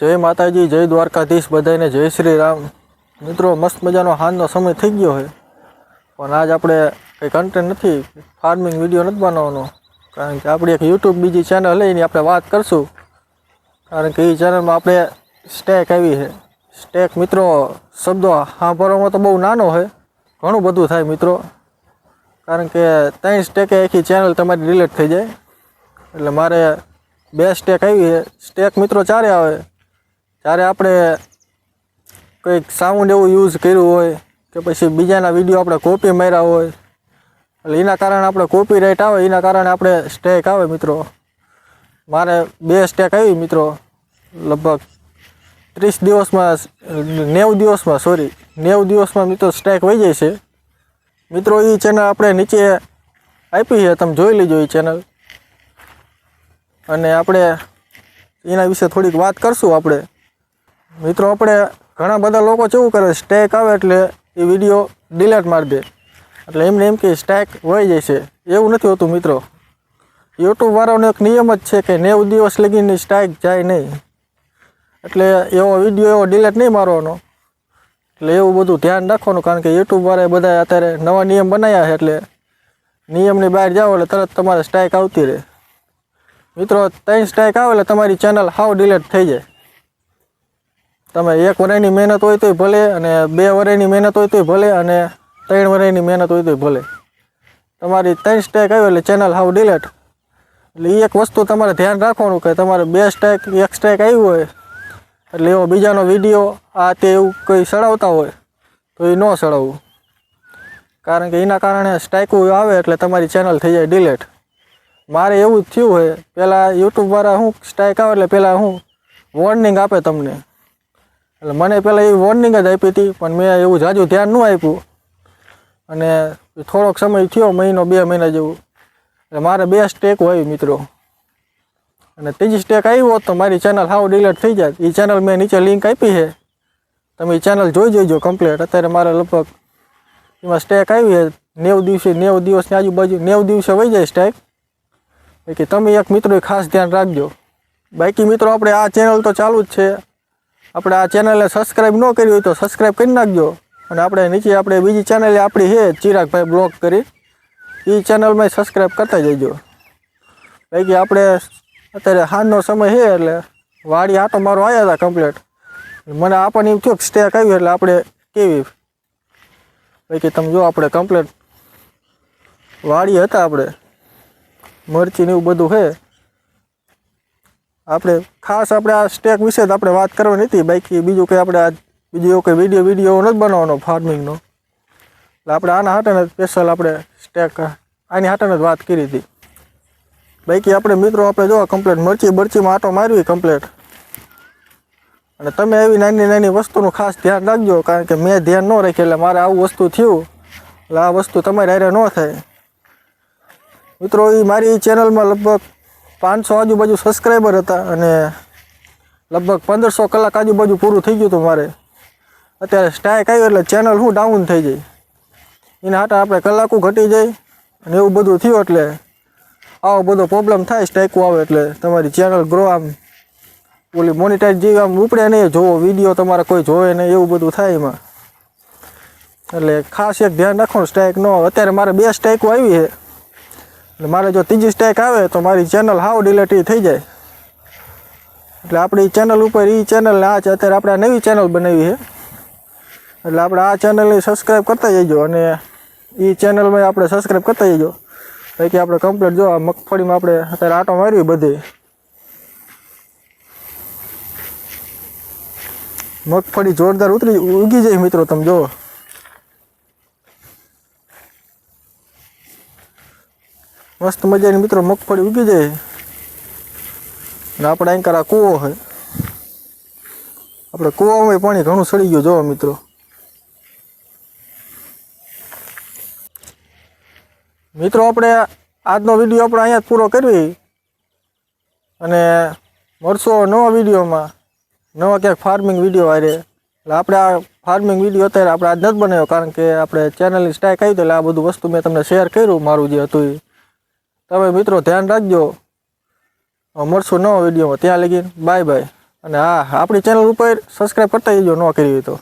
જય માતાજી, જય દ્વારકાધીશ બધાને જય શ્રી રામ મિત્રો, મસ્ત મજાનો હાનનો સમય થઈ ગયો છે. પણ આજ આપણે કંઈ કન્ટેન્ટ નથી ફાર્મિંગ વીડિયો નથી બનાવવાનો. કારણ કે આપણી એક યુટ્યુબ બીજી ચેનલ લઈને આપણે વાત કરશું. કારણ કે એ ચેનલમાં આપણે સ્ટેક આવી છે. સ્ટેક મિત્રો, શબ્દો સાંભળવામાં તો બહુ નાનો છે. ઘણું બધું થાય મિત્રો. કારણ કે ત્રણ સ્ટેકે આખી ચેનલ તમારી ડિલીટ થઈ જાય. એટલે મારે બે સ્ટેક આવી છે. સ્ટેક મિત્રો ચારે આવે. જ્યારે આપણે કંઈક સાઉન્ડ એવું યુઝ કર્યું હોય કે પછી બીજાના વીડિયો આપણે કોપી માર્યા હોય, એટલે એના કારણે આપણે કોપી રાઇટ આવે, એના કારણે આપણે સ્ટેક આવે મિત્રો. મારે બે સ્ટેક આવી મિત્રો, લગભગ ત્રીસ દિવસમાં, નેવ દિવસમાં સોરી નેવ દિવસમાં મિત્રો સ્ટેક વહી જાય છે. મિત્રો એ ચેનલ આપણે નીચે આપી છે, તમે જોઈ લેજો એ ચેનલ અને આપણે એના વિશે થોડીક વાત કરશું આપણે. મિત્રો, આપણે ઘણા બધા લોકો કેવું કરે સ્ટેક આવે એટલે એ વીડિયો ડિલેટ મારી દે. એટલે એમને એમ કે સ્ટેક વહી જાય છે એવું નથી હોતું મિત્રો. યુટ્યુબ વાળાનો એક નિયમ જ છે કે નેવું દિવસ લગીની સ્ટ્રાઇક જાય નહીં. એટલે એવો વીડિયો એવો ડિલેટ નહીં મારવાનો. એટલે એવું બધું ધ્યાન રાખવાનું, કારણ કે યુટ્યુબ વાળાએ બધા અત્યારે નવા નિયમ બનાવ્યા છે એટલે નિયમની બહાર જાઓ એટલે તરત તમારે સ્ટ્રાઇક આવતી રહે. મિત્રો, ત્રણ સ્ટ્રાઇક આવે એટલે તમારી ચેનલ હાવ ડિલેટ થઈ જાય. તમે એક વર્ષની મહેનત હોય તોય ભલે અને બે વર્ષની મહેનત હોય તોય ભલે અને ત્રણ વર્ષની મહેનત હોય તોય ભલે. તમારી ત્રણ સ્ટેક આવ્યો એટલે ચેનલ હાવ ડિલેટ એટલે એક વસ્તુ તમારે ધ્યાન રાખવાનું કે તમારે બે સ્ટેક એક સ્ટેક આવ્યું હોય, એટલે એવો બીજાનો વીડિયો આ તે એવું કંઈ સડાવતા હોય, તો એ ન સડાવવું કારણ કે એના કારણે સ્ટ્રાઇકું આવે એટલે તમારી ચેનલ થઈ જાય ડિલેટ મારે એવું જ થયું હોય પહેલાં યુટ્યુબવાળા શું સ્ટ્રાઇક આવે એટલે પહેલાં હું વોર્નિંગ આપે તમને. એટલે મને પહેલાં એ વોર્નિંગ જ આપી હતી, પણ મેં એવું જાજુ ધ્યાન ન આપ્યું. અને થોડોક સમય થયો, મહિનો, બે મહિના જેવું. એટલે મારે બે સ્ટેક હોય મિત્રો. અને ત્રીજી સ્ટેક આવ્યો તો મારી ચેનલ હાવ ડિલેટ થઈ જાય એ ચેનલ મેં નીચે લિંક આપી છે. તમે એ ચેનલ જોઈ જોઈજો કમ્પ્લીટ અત્યારે મારે લગભગ એમાં સ્ટેક આવી છે. નેવ દિવસે, નેવ દિવસની આજુબાજુ, નેવ દિવસે વહી જાય સ્ટેક કે તમે એક મિત્રોએ ખાસ ધ્યાન રાખજો. બાકી મિત્રો, આપણે આ ચેનલ તો ચાલુ જ છે. આપણે આ ચેનલને સબસ્ક્રાઈબ ન કરી હોય તો સબસ્ક્રાઈબ કરી નાખજો. અને આપણે નીચે આપણે બીજી ચેનલ આપણી છે, ચિરાગભાઈ બ્લોગ કરી. એ ચેનલમાં સબસ્ક્રાઈબ કરતા જજો. બાકી આપણે અત્યારે હાંજનો સમય છે એટલે વાડી આટો મારો આવ્યા હતા કમ્પ્લીટ મને આપણને એમ થયું સ્ટેક આવ્યું એટલે આપણે કેવી? બાકી તમે જો આપણે કમ્પ્લીટ વાડી હતા આપણે. મરચીને એવું બધું છે. આપણે ખાસ આપણે આ સ્ટેક વિશે જ આપણે વાત કરવાની હતી. બાકી બીજું કંઈ આપણે આ બીજો એવો કંઈ વીડિયો વીડિયો નથી બનાવવાનો ફાર્મિંગનો એટલે આપણે આના હાટે સ્પેશિયલ આપણે સ્ટેક આની હાટે જ વાત કરી હતી. બાકી આપણે મિત્રો, આપણે જો કમ્પ્લેટ મરચી બરચીમાં આટો મારવી કમ્પ્લેટ અને તમે એવી નાની નાની વસ્તુનું ખાસ ધ્યાન રાખજો, કારણ કે મેં ધ્યાન ન રાખ્યું એટલે મારે આવું વસ્તુ થયું. એટલે આ વસ્તુ તમારી હારે ન થાય. મિત્રો એ મારી ચેનલમાં લગભગ પાંચસો આજુબાજુ સબસ્ક્રાઈબર હતા અને લગભગ પંદરસો કલાક આજુબાજુ પૂરું થઈ ગયું હતું મારે. અત્યારે સ્ટ્રાઇક આવ્યો એટલે ચેનલ શું ડાઉન થઈ જાય એના હાટા આપણે કલાકો ઘટી જાય અને એવું બધું થયું એટલે આવો બધો પ્રોબ્લેમ થાય સ્ટ્રાઇકો આવે એટલે તમારી ચેનલ ગ્રો આમ ઓલી મોનિટાઈઝ જેવી આમ ઉપડે નહીં, જોવો વીડિયો તમારે કોઈ જોવે નહીં, એવું બધું થાય એમાં. એટલે ખાસ એક ધ્યાન રાખવાનું સ્ટ્રાઇક ન અત્યારે મારે બે સ્ટ્રાઇકો આવી છે. એટલે મારે જો ત્રીજી સ્ટેક આવે તો મારી ચેનલ હાવ ડિલેટ થઈ જાય. એટલે આપણી ચેનલ ઉપર એ ચેનલ આ છે, અત્યારે આપણે નવી ચેનલ બનાવી છે. એટલે આપણે આ ચેનલને સબસ્ક્રાઈબ કરતા જઈજો અને એ ચેનલમાં આપણે સબસ્ક્રાઈબ કરતા જઈજો. બાકી આપણે કમ્પ્લીટ જો, આ મગફળીમાં આપણે અત્યારે આટો મારવી બધી. મગફળી જોરદાર ઉતરી ઉગી જાય મિત્રો, તમે જુઓ. મસ્ત મજાની મિત્રો મગફળી ઉગી જાય. અને આપણે અહીં આ કૂવો છે. આપણે કૂવામાં પાણી ઘણું સડી ગયું, જોવો મિત્રો. મિત્રો, આપણે આજનો વીડિયો આપણે અહીંયા પૂરો કરવી અને મળશો નવા વિડીયોમાં. નવા ક્યાંક ફાર્મિંગ વીડિયો આરે એટલે આપણે આ ફાર્મિંગ વીડિયો અત્યારે આપણે આજ નથી બનાવ્યો, કારણ કે આપણે ચેનલની સ્ટાઇક આવી તો એટલે આ બધું વસ્તુ મેં તમને શેર કર્યું, મારું જે હતું એ. તમે મિત્રો ધ્યાન રાખજો. મળશું નવા વિડીયોમાં. ત્યાં લગી બાય બાય. અને હા, આપણી ચેનલ ઉપર સબસ્ક્રાઈબ કરતા જજો, ન કરી તો.